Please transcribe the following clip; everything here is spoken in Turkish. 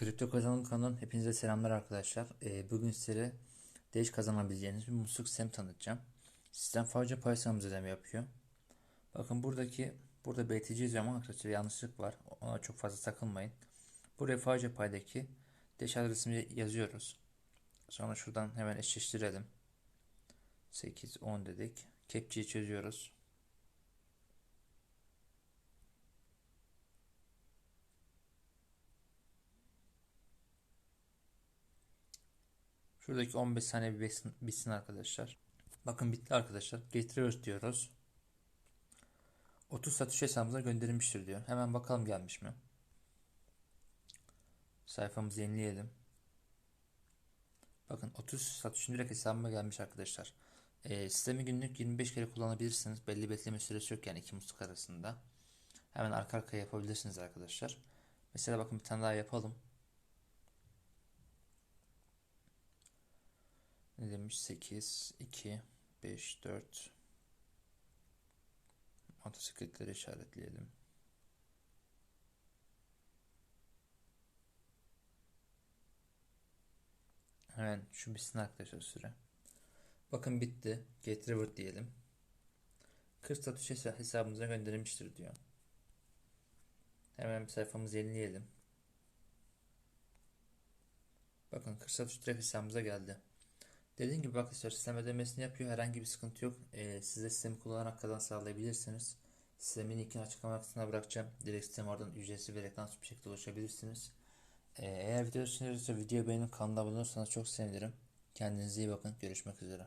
Yazılım kanalından hepinize selamlar arkadaşlar. Ee, bugün size değiş kazanabileceğiniz bir musluk sistemi tanıtacağım. Sistem sadece Python ödeme yapıyor. Bakın buradaki burada BTC yazıyor ama yanlışlık var. Ona çok fazla takılmayın. Buraya sadece paydaki değiş adresini yazıyoruz. Sonra şuradan hemen eşleştirelim. 8 10 dedik. Kepçeyi çözüyoruz. Şuradaki 15 saniye bir bitsin, bitsin arkadaşlar. Bakın bitti arkadaşlar. Getiriyoruz diyoruz. 30 satış hesabımıza gönderilmiştir diyor. Hemen bakalım gelmiş mi? Sayfamızı yenileyelim. Bakın 30 satışın direkt hesabıma gelmiş arkadaşlar. E, sistemi günlük 25 kere kullanabilirsiniz. Belli bekleme süresi yok yani iki musluk arasında. Hemen arka arkaya yapabilirsiniz arkadaşlar. Mesela bakın bir tane daha yapalım. Demiş? 8, 2, 5, 4. Motosikletleri işaretleyelim. Hemen şu bitsin arkadaşlar süre. Bakın bitti. Get reward diyelim. 40 statüs hesabımıza gönderilmiştir diyor. Hemen sayfamızı yenileyelim. Bakın 40 statüs direkt hesabımıza geldi. Dediğim gibi arkadaşlar sistem ödemesini yapıyor. Herhangi bir sıkıntı yok. Ee, siz de sistemi kullanarak kazan sağlayabilirsiniz. Sistemin linkini açıklama kısmına bırakacağım. Direkt sistem oradan ücretsiz ve reklamsız bir şekilde ulaşabilirsiniz. Ee, eğer video hoşunuza videoyu beğenip kanala abone olursanız çok sevinirim. Kendinize iyi bakın. Görüşmek üzere.